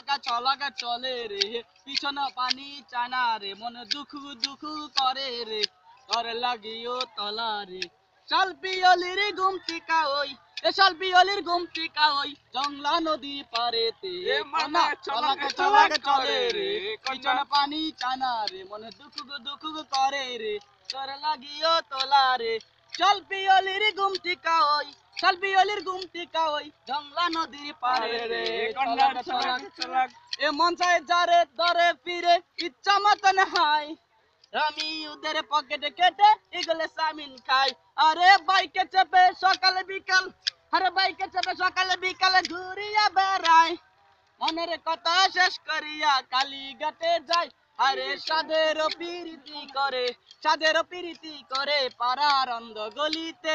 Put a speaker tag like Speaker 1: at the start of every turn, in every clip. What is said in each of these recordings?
Speaker 1: চলাকা চলাকা চলে রে। পিছন পানি চানা রে মনে দুঃখ দুঃখ করে রে। করে লাগিও তলা রে। চল পিয়লির গুমটিকা ওই এ চল পিয়লির গুমটিকা ওই জংলা নদী পারেতে
Speaker 2: মানা
Speaker 1: চলাকা
Speaker 2: চলাকা
Speaker 1: চলে রে। পিছন পানি চানা রে মনে দুঃখ দুঃখ করে রে। করে লাগিও তলা রে। চল পিয়লির গুমটিকা ওই চল পিয়লির গুমটিকা জংলা নদীর পারে রে
Speaker 2: কন্যা
Speaker 1: চলাকা
Speaker 2: চলাক
Speaker 1: চলাক। এ মন চায় যারে দরে ফিরে ইচ্ছা মতন হাই আমি ওদের পকেটে কেটে এগুলো সামিন খাই। আরে বাইকে চেপে সকালে বিকাল আরে বাইকে চেপে সকালে বিকালে ঘুরিয়া বেড়াই। মনের কথা শেষ করিয়া কালী ঘাটে যাই। আরে সাদের পিরিতি করে সাদের পিরিতি করে পাড়ার অন্ধ গলিতে।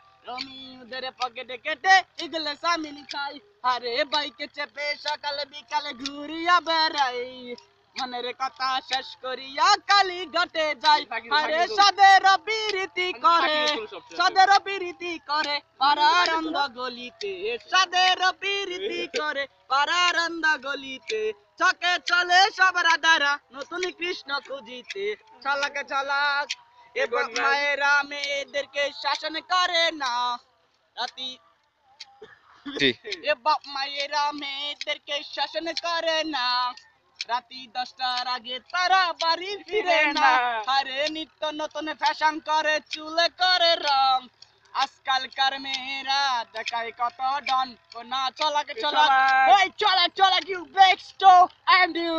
Speaker 1: রমি ওদের পকেটে কেটে এগুলো সামিন খাই। আরে বাইকে চেপে সকালে বিকালে ঘুরিয়া বেড়াই। মনের কথা শেষ করিয়া কালি ঘটে যাই। আরে সাদের বিরীতি করে সাদের বিরীতি করে পারারন্দ গলিতে সাদের বিরীতি করে পারারন্দ গলিতে চকে চলে সব রাধারা নতুন কৃষ্ণ খুঁজিতে। চালাকে চালাক এবং মায়েরা মেয়েদেরকে শাসন করে না। রাতি এ বাপ মায়েরা মেয়েদেরকে শাসন করে না। রাতি দশটার আগে তারা বাড়ি ফিরে না। আরে নিত্য নতুন ফ্যাশন করে চুলে করে রং। আজকালকার মেয়েরা দেখায় কত ডন। না চলাকে চলা
Speaker 2: চলাক।
Speaker 1: ওই চলা চলা ইউ বেক্সটো এন্ড ইউ